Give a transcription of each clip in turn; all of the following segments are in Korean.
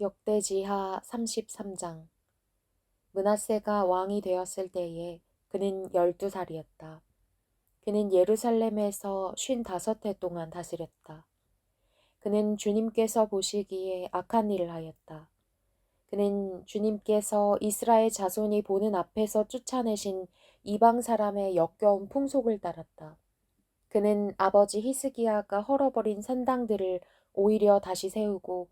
역대지하 33장 문하세가 왕이 되었을 때에 그는 열두 살이었다. 그는 예루살렘에서 쉰다섯 해 동안 다스렸다. 그는 주님께서 보시기에 악한 일을 하였다. 그는 주님께서 이스라엘 자손이 보는 앞에서 쫓아내신 이방 사람의 역겨운 풍속을 따랐다. 그는 아버지 히스기야가 헐어버린 산당들을 오히려 다시 세우고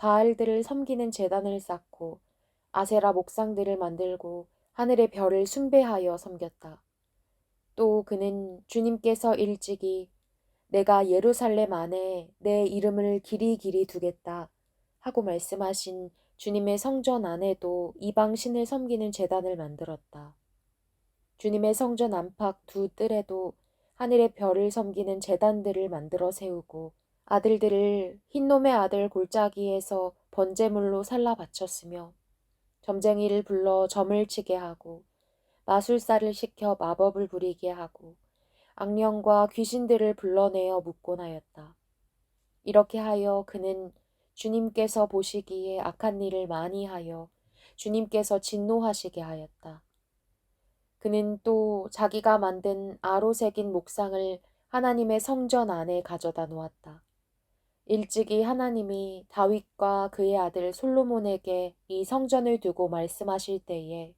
바알들을 섬기는 재단을 쌓고 아세라 목상들을 만들고 하늘의 별을 숭배하여 섬겼다. 또 그는 주님께서 일찍이 내가 예루살렘 안에 내 이름을 길이 길이 두겠다 하고 말씀하신 주님의 성전 안에도 이방 신을 섬기는 재단을 만들었다. 주님의 성전 안팎 두 뜰에도 하늘의 별을 섬기는 재단들을 만들어 세우고 아들들을 흰놈의 아들 골짜기에서 번제물로 살라 바쳤으며 점쟁이를 불러 점을 치게 하고 마술사를 시켜 마법을 부리게 하고 악령과 귀신들을 불러내어 묻곤 하였다. 이렇게 하여 그는 주님께서 보시기에 악한 일을 많이 하여 주님께서 진노하시게 하였다. 그는 또 자기가 만든 아로새긴 목상을 하나님의 성전 안에 가져다 놓았다. 일찍이 하나님이 다윗과 그의 아들 솔로몬에게 이 성전을 두고 말씀하실 때에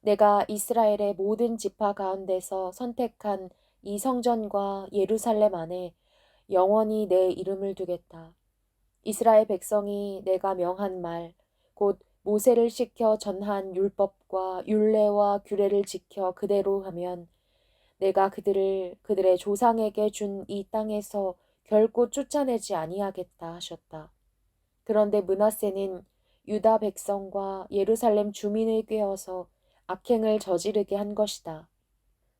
내가 이스라엘의 모든 지파 가운데서 선택한 이 성전과 예루살렘 안에 영원히 내 이름을 두겠다. 이스라엘 백성이 내가 명한 말, 곧 모세를 시켜 전한 율법과 율례와 규례를 지켜 그대로 하면 내가 그들을 그들의 조상에게 준 이 땅에서 결코 쫓아내지 아니하겠다 하셨다. 그런데 문하세는 유다 백성과 예루살렘 주민을 꾀어서 악행을 저지르게 한 것이다.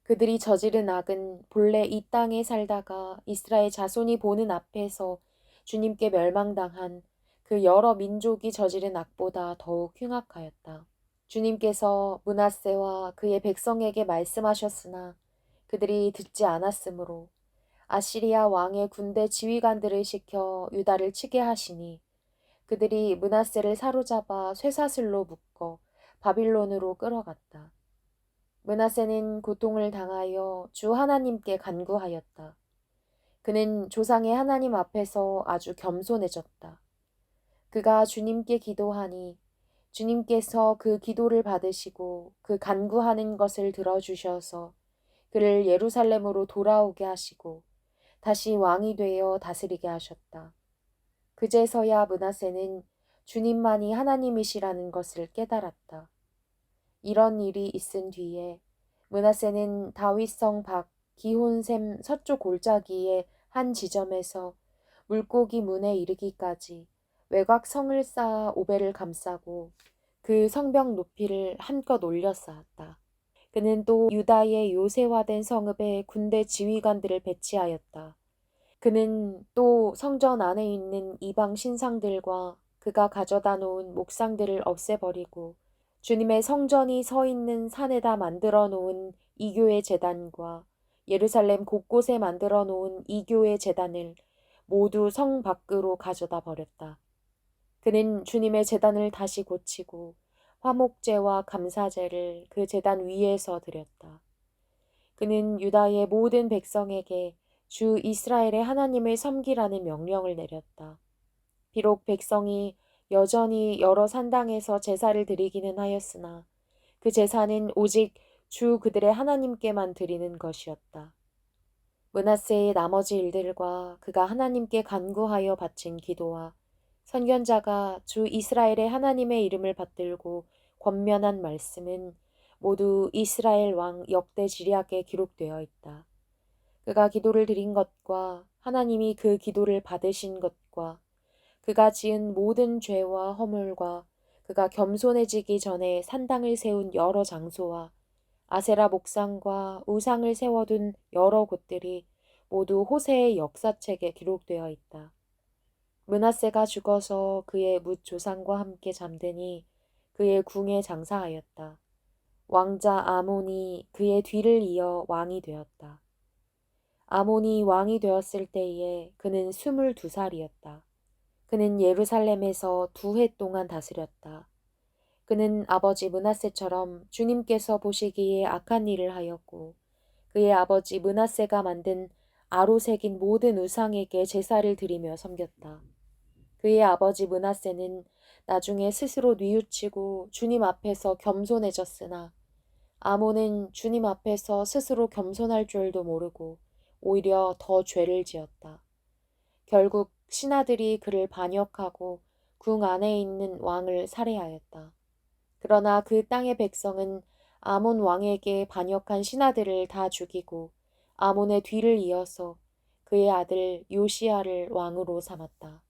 그들이 저지른 악은 본래 이 땅에 살다가 이스라엘 자손이 보는 앞에서 주님께 멸망당한 그 여러 민족이 저지른 악보다 더욱 흉악하였다. 주님께서 문하세와 그의 백성에게 말씀하셨으나 그들이 듣지 않았으므로 아시리아 왕의 군대 지휘관들을 시켜 유다를 치게 하시니 그들이 문하세를 사로잡아 쇠사슬로 묶어 바빌론으로 끌어갔다. 문하세는 고통을 당하여 주 하나님께 간구하였다. 그는 조상의 하나님 앞에서 아주 겸손해졌다. 그가 주님께 기도하니 주님께서 그 기도를 받으시고 그 간구하는 것을 들어주셔서 그를 예루살렘으로 돌아오게 하시고 다시 왕이 되어 다스리게 하셨다. 그제서야 문하세는 주님만이 하나님이시라는 것을 깨달았다. 이런 일이 있은 뒤에 문하세는 다윗성 밖 기혼샘 서쪽 골짜기의 한 지점에서 물고기 문에 이르기까지 외곽 성을 쌓아 오배를 감싸고 그 성벽 높이를 한껏 올려 쌓았다. 그는 또 유다의 요새화된 성읍에 군대 지휘관들을 배치하였다. 그는 또 성전 안에 있는 이방 신상들과 그가 가져다 놓은 목상들을 없애버리고 주님의 성전이 서 있는 산에다 만들어 놓은 이교의 재단과 예루살렘 곳곳에 만들어 놓은 이교의 재단을 모두 성 밖으로 가져다 버렸다. 그는 주님의 재단을 다시 고치고 화목제와 감사제를 그 재단 위에서 드렸다. 그는 유다의 모든 백성에게 주 이스라엘의 하나님을 섬기라는 명령을 내렸다. 비록 백성이 여전히 여러 산당에서 제사를 드리기는 하였으나 그 제사는 오직 주 그들의 하나님께만 드리는 것이었다. 문하세의 나머지 일들과 그가 하나님께 간구하여 바친 기도와 선견자가 주 이스라엘의 하나님의 이름을 받들고 권면한 말씀은 모두 이스라엘 왕 역대 지리학에 기록되어 있다. 그가 기도를 드린 것과 하나님이 그 기도를 받으신 것과 그가 지은 모든 죄와 허물과 그가 겸손해지기 전에 산당을 세운 여러 장소와 아세라 목상과 우상을 세워둔 여러 곳들이 모두 호세의 역사책에 기록되어 있다. 문하세가 죽어서 그의 묻 조상과 함께 잠드니 그의 궁에 장사하였다. 왕자 아몬이 그의 뒤를 이어 왕이 되었다. 아몬이 왕이 되었을 때에 그는 스물두 살이었다. 그는 예루살렘에서 두 해 동안 다스렸다. 그는 아버지 문하세처럼 주님께서 보시기에 악한 일을 하였고 그의 아버지 문하세가 만든 아로색인 모든 우상에게 제사를 드리며 섬겼다. 그의 아버지 문하세는 나중에 스스로 뉘우치고 주님 앞에서 겸손해졌으나 아몬은 주님 앞에서 스스로 겸손할 줄도 모르고 오히려 더 죄를 지었다. 결국 신하들이 그를 반역하고 궁 안에 있는 왕을 살해하였다. 그러나 그 땅의 백성은 아몬 왕에게 반역한 신하들을 다 죽이고 아몬의 뒤를 이어서 그의 아들 요시아를 왕으로 삼았다.